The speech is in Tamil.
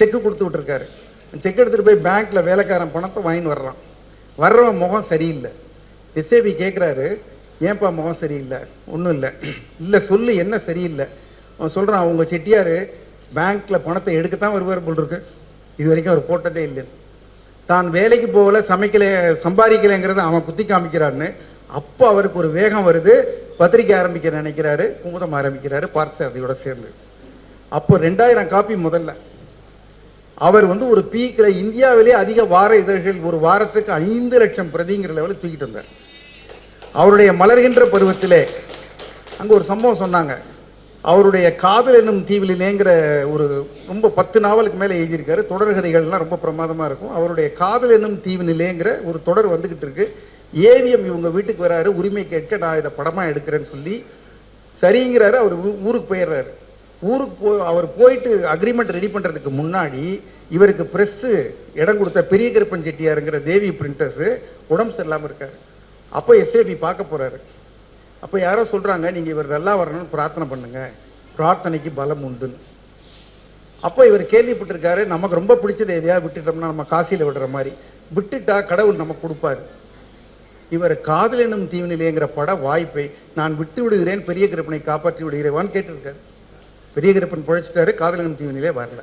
செக்கு கொடுத்து விட்டுருக்காரு. செக் எடுத்துகிட்டு போய் பேங்க்கில் வேலைக்காரன் பணத்தை வாங்கின்னு வர்றான். வர்றவன் முகம் சரியில்லை. எஸ்ஏபி கேட்குறாரு ஏன்பா முகம் சரியில்லை? ஒன்றும் இல்லை. இல்லை சொல்லு என்ன சரியில்லை? அவன் சொல்கிறான் அவங்க செட்டியார் பேங்க்கில் பணத்தை எடுக்கத்தான் வருவார் போல் இருக்கு. இது வரைக்கும் அவர் போட்டதே இல்லைன்னு தான் வேலைக்கு போகல சமைக்கலை சம்பாதிக்கலைங்கிறத அவன் குத்தி காமிக்கிறான்னு அப்போ அவருக்கு ஒரு வேகம் வருது. பத்திரிக்கை ஆரம்பிக்க நினைக்கிறாரு குமுதம் ஆரம்பிக்கிறாரு பார்சாரதியோட சேர்ந்து. அப்போ ரெண்டாயிரம் காப்பி முதல்ல. அவர் வந்து ஒரு பீக்கில் இந்தியாவிலே அதிக வார இதழ்கள் ஒரு வாரத்துக்கு ஐந்து லட்சம் பிரதிங்கிற லெவலில் தூக்கிட்டு வந்தார். அவருடைய மலர்கின்ற பருவத்திலே அங்கே ஒரு சம்பவம் சொன்னாங்க. அவருடைய காதல் என்னும் தீவிலேங்கிற ஒரு ரொம்ப பத்து நாவலுக்கு மேலே எழுதியிருக்காரு. தொடர்கதைகள்லாம் ரொம்ப பிரமாதமாக இருக்கும். அவருடைய காதல் என்னும் தீவினிலேங்கிற ஒரு தொடர் வந்துக்கிட்டு இருக்கு. ஏவிஎம் இவங்க வீட்டுக்கு வராரு. உரிமை கேட்க நான் இதை படமாக எடுக்கிறேன்னு சொல்லி சரிங்கிறாரு. அவர் ஊருக்கு போயிடுறாரு. ஊருக்கு போ அவர் போயிட்டு அக்ரிமெண்ட் ரெடி பண்ணுறதுக்கு முன்னாடி இவருக்கு ப்ரெஸ்ஸு இடம் கொடுத்த பெரிய கருப்பன் செட்டியாருங்கிற தேவி பிரிண்டர்ஸு உடம்பு சரியில்லாமல் இருக்கார். அப்போ எஸ்ஏபி பார்க்க போகிறாரு அப்போ யாரோ சொல்கிறாங்க நீங்கள் இவர் நல்லா வரணும்னு பிரார்த்தனை பண்ணுங்கள் பிரார்த்தனைக்கு பலம் உண்டுன்னு. அப்போ இவர் கேள்விப்பட்டிருக்காரு நமக்கு ரொம்ப பிடிச்சது எதையாவது விட்டுட்டோம்னா நம்ம காசியில் விடுற மாதிரி. விட்டுட்டா கடவுள் நமக்கு கொடுப்பாரு. இவர் காதல் எனும் தீவினிலேங்கிற பட வாய்ப்பை நான் விட்டு விடுகிறேன் பெரிய கிருப்பனை காப்பாற்றி விடுகிறேவான்னு கேட்டிருக்காரு. பெரிய கருப்பன் பிழைச்சிட்டாரு காதலன் எனும் தீவினிலே வரல.